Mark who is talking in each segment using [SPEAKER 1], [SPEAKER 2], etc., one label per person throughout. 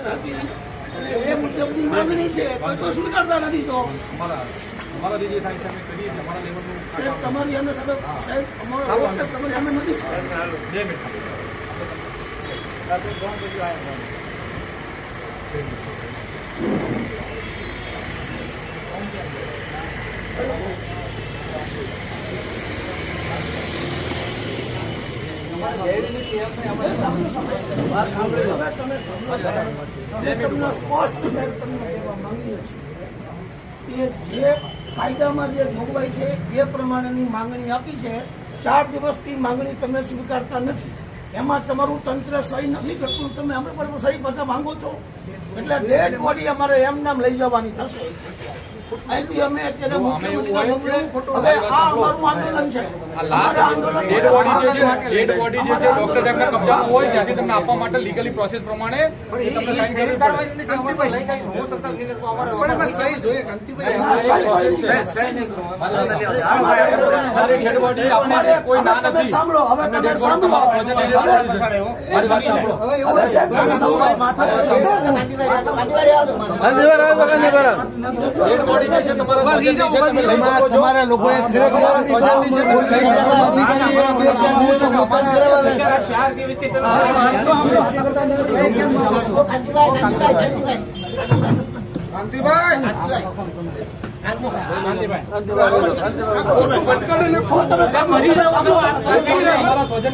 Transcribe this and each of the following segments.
[SPEAKER 1] એ મુજબની માંગણી છે તો શું કરતા નથી તો. સાહેબ તમારી અમે સાથે સાહેબ અમારો રોષ તમારી અમે નથી સાહેબ.
[SPEAKER 2] બે મિનિટ
[SPEAKER 1] હવે તમે સમજો સાહેબ. અમે તમને સ્પષ્ટ સાહેબ તમને કહેવા માંગીએ છીએ કે જે કાયદામાં જે જોગવાઈ છે એ પ્રમાણેની માંગણી આપી છે, ચાર દિવસથી માંગણી તમે સ્વીકારતા નથી. એમાં તમારું તંત્ર સહી નથી કરતું. તમે અમે પર સહી બધા માંગો છો. એટલે ડેડ બોડી અમારે એમ નામ લઈ જવાની થશે. અહીંથી અમે અત્યારે હવે આ અમારું આંદોલન છે.
[SPEAKER 2] આ લાસ્ટ
[SPEAKER 1] અમારા
[SPEAKER 2] ડેડ બોડી જે છે ડેડ બોડી જે છે ડોક્ટર સાહેબના કબજામાં હોય ત્યાંથી તમને આપવા માટે લીગલી પ્રોસેસ પ્રમાણે તમને સાઈન કરવી પડે. તમારા
[SPEAKER 3] લોકોએ
[SPEAKER 2] તમારા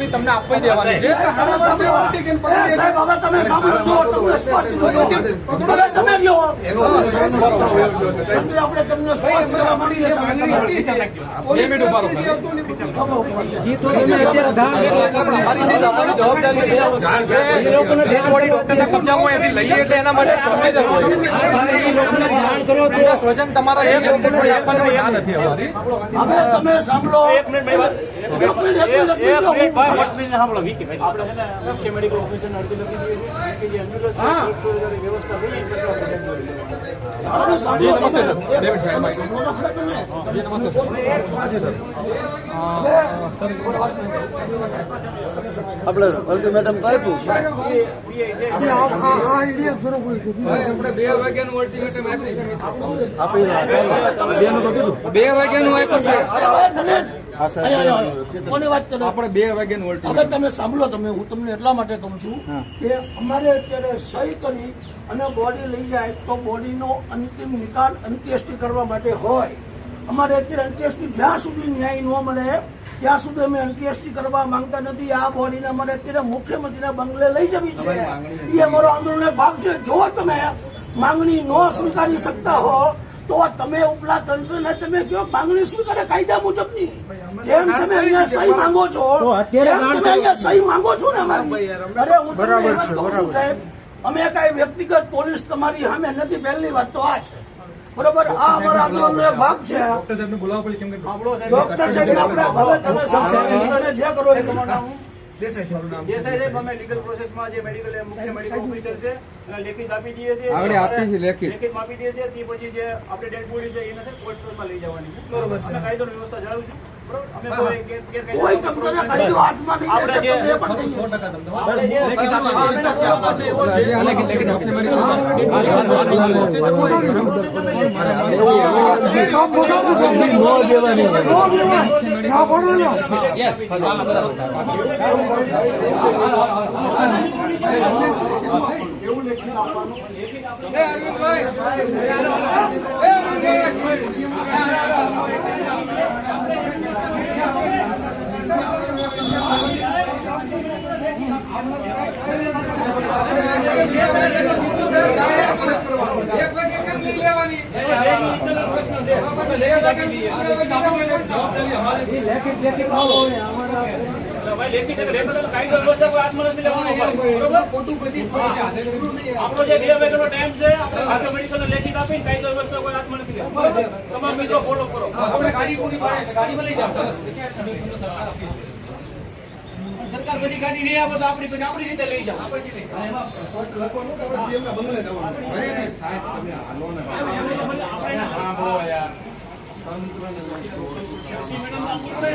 [SPEAKER 2] તમને આપી દેવાની છે જવાબદારી લઈએ એના માટે પ્રોસિજર જરૂર સ્વજન તમારા ના નથી અમારી.
[SPEAKER 1] હવે તમે સાંભળો. એક મિનિટ એક મિનિટ,
[SPEAKER 4] મેડમ છે
[SPEAKER 3] આપ્યું
[SPEAKER 2] આપણે બે વાગ્યાનું અલ્ટિમેટમ
[SPEAKER 3] આપી
[SPEAKER 2] બે વાગ્યાનું આપ્યું સાહેબ
[SPEAKER 1] કોની વાત કરો?
[SPEAKER 2] આપણે બે વાગ્યાનું
[SPEAKER 1] હવે તમે સાંભળો તમે હું તમને એટલા માટે કહું છું કે અમારે અત્યારે સહી કરી અને બોડી લઈ જાય તો બોડીનો અંતિમ નિકાલ અંત્યેષ્ટિ કરવા માટે હોય. અમારે અત્યારે અંત્યેષ્ટિ જ્યાં સુધી ન્યાય ન મળે ત્યાં સુધી અમે અંત્યેષ્ટિ કરવા માંગતા નથી. આ બોડીને અમારે અત્યારે મુખ્યમંત્રીના બંગલે લઈ જવી છે. એ અમારો આંદોલનનો ભાગ છે. જો તમે માંગણી ન સ્વીકારી શકતા હો તો તમે ઉપલા તંત્રને તમે કયો માંગણી સ્વીકારે કાયદા મુજબની? જેમ તમે અહીંયા સહી માંગો છો તમે અહીંયા સહી માંગો છો ને અમારી. અરે હું તમને એમ કહું છું સાહેબ. અમે કઈ વ્યક્તિગત પોલીસ તમારી સામે નથી પહેલી વાત તો આ છે. બરોબર? આ અમારા આંદોલનનો એક ભાગ છે.
[SPEAKER 2] ડોક્ટર સાહેબને બોલાવવા પડે કેમ કે
[SPEAKER 1] ડોક્ટર સાહેબ આપણે હવે તમે સમજો જે કરો એ કરો.
[SPEAKER 4] દેસાઈ સાહેબ અમે લીગલ પ્રોસેસમાં જે મેડિકલ મુખ્ય મેડિકલ ઓફિસર છે એને લેખિત આપી દઈએ છીએ
[SPEAKER 2] આગળ આપી છે લેખિત.
[SPEAKER 4] લેખિત આપી દઈએ છીએ તે પછી જે આપણે ડેડ બોડી છે એને છે કોર્ટમાં લઈ જવાની છે બરોબર અમે કાયદોની વ્યવસ્થા
[SPEAKER 1] નહીં
[SPEAKER 4] આપણે જે-
[SPEAKER 1] તમને પણ નહીં લેશે.
[SPEAKER 3] નો દેવાની
[SPEAKER 4] ભાઈ લેખિત એટલે લેખિત એટલે કાયદો વ્યવસ્થા કોઈ હાથમાં નથી લેવાનો ભાઈ. બરોબર? આપણો જે બે વાગ્યાનો ટાઈમ છે આપણે ખાતે મેડિકલ લેખિત આપીને કાયદો વ્યવસ્થા કોઈ હાથમાં નથી તમામ મિત્રો ફોલો કરો સરકાર પછી ગાડી નહીં આવે તો આપણી પછી આપણી રીતે લઈ જાઓ 咱们不能让狗，小心别让狗咬着。